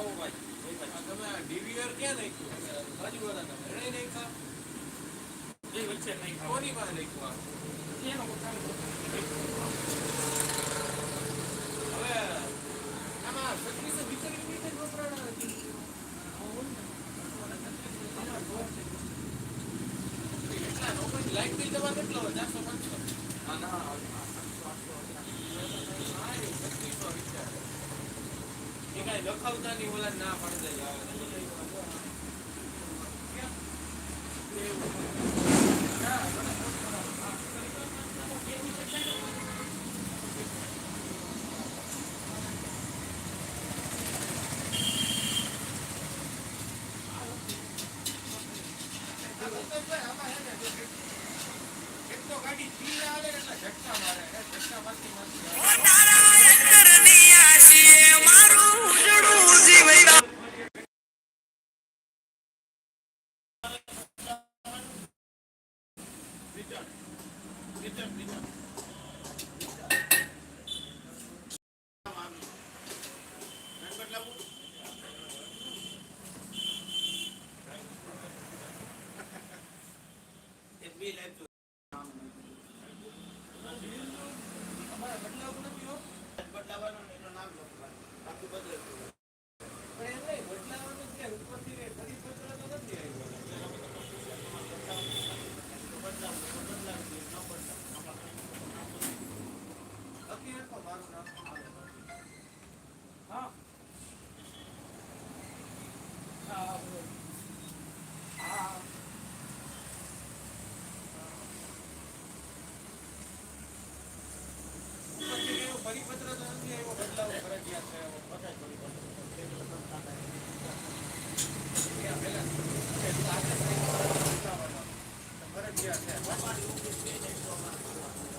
એમાં ડીવીઆર ક્યાં નાખ્યું? બાજુવાળાના એણે નાખ્યા? એ વચ્ચે નહીં ખાવ. કોની પાસે નાખ્યું આ? એનો હવે આમાં સર્વિસ વિતરી રીતે વપરાણા નોકરી લાઈટ બિલ તમારે કેટલો હોય? ચારસો પાંચસો? ના ના ગાડી સ્પીડ આવે એટલે ઝટકા મારે ઝટકા મારતી મારતી અમારે બદલાવું નથી હો પણ એમ નહીં, બદલાવાનું છે ઉપરથી રે, ફરી બદલાતો નથી આવ્યો. લખી રાખો મારું નામ. હા હા હા ઉપરથી એવું પરિપત્ર તો નથી આવ્યો, બદલાવો છે આપણે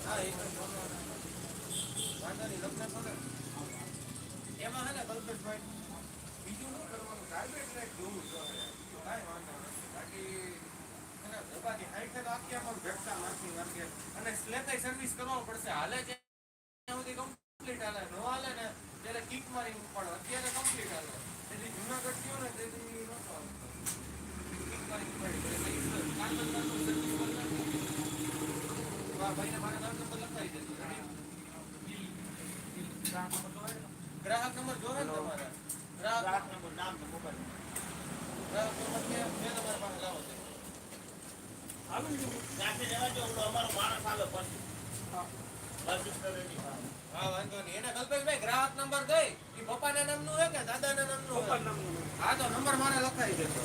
સાઈડ ફરજિયાત છે. વાંધો નહીં, લગ્ન કરો ને. એમાં હે ને કલ્પેશભાઈ, બીજું શું કરવાનું? કાર્બેટ ટ્રેક જોવું જોઈએ. કાંઈ વાંધો નથી. બાકી છે ને ધોબાથી હાઈટ છે તો આખી આમાં ભેગતા મારતી સ્લેકાઈ સર્વિસ કરવું પડશે હાલે છે કમ્પ્લીટ હાલે ન હાલે ને ત્યારે કિક મારી ઉપાડો અત્યારે કમ્પ્લીટ હાલે તેથી જુનાગઢ ગયો ને તેથી નહોતો. કિક મારી ઉપાડી. એટલે કાર્બન કાર્બન સર્વિસ કરી તો આ ભાઈને મારે નામ નંબર લખાવી. ગ્રાહક નંબર જોવે ને તમારા. ગ્રાહક નંબર નામ ને મોબાઈલ ગ્રાહક નંબર કે મેં તમારા પાસે લાવો છે. આવી ગયું ત્યાંથી લેવા જો તો અમારો માણસ આવે પછી. હા. હા વાંધો નહીં. એને કલ્પેશભાઈ ગ્રાહક નંબર દઈ. કે પપ્પાના નામનું હે કે દાદાના નામનું હે? મોબાઈલ નામનું હા. તો નંબર મારે લખાવી દેજો.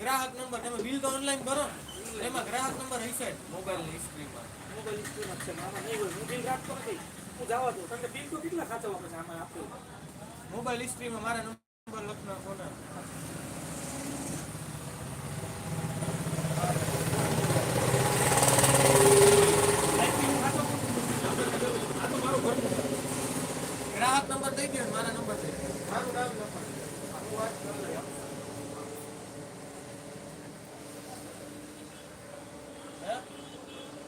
ગ્રાહક નંબર તમે બિલ તો ઓનલાઈન ભરો ને. એમાં ગ્રાહક નંબર હશે જ મોબાઈલ હિસ્ટ્રીમાં મોબાઈલ હિસ્ટ્રીમાં છે આમાં નહીં હોય હું બિલ રાખતો નથી હું જવા દઉં તમને બિલ તો કેટલા ખાચવવા પછી આમાં આપ્યું મોબાઈલ હિસ્ટ્રીમાં મારા નંબર લખના નાખો ને આ તો મારો ઘર ગ્રાહક નંબર દઈ દો ને મારા નંબર દઈ દો. મારું નામ લખો હું વાત કરી લઉં. હે?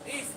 એ સ્માર્ટ મીટર રાખવાનું મેં તો ના પાડી કાંઈ નથી. આ નાખે તો આપણે છે, કોર્ટમાંથી પરિપત્ર આવ્યો નથી એમ કે તમે પરિપત્ર લાવો એટલે બીજું કશું એવું તો છોટે છૂટું લઈ દીધું કોઈ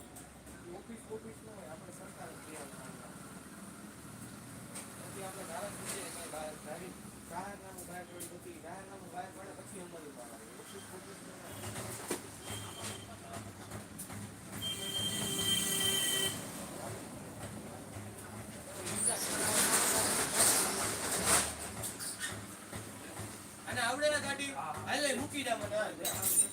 アハハハ。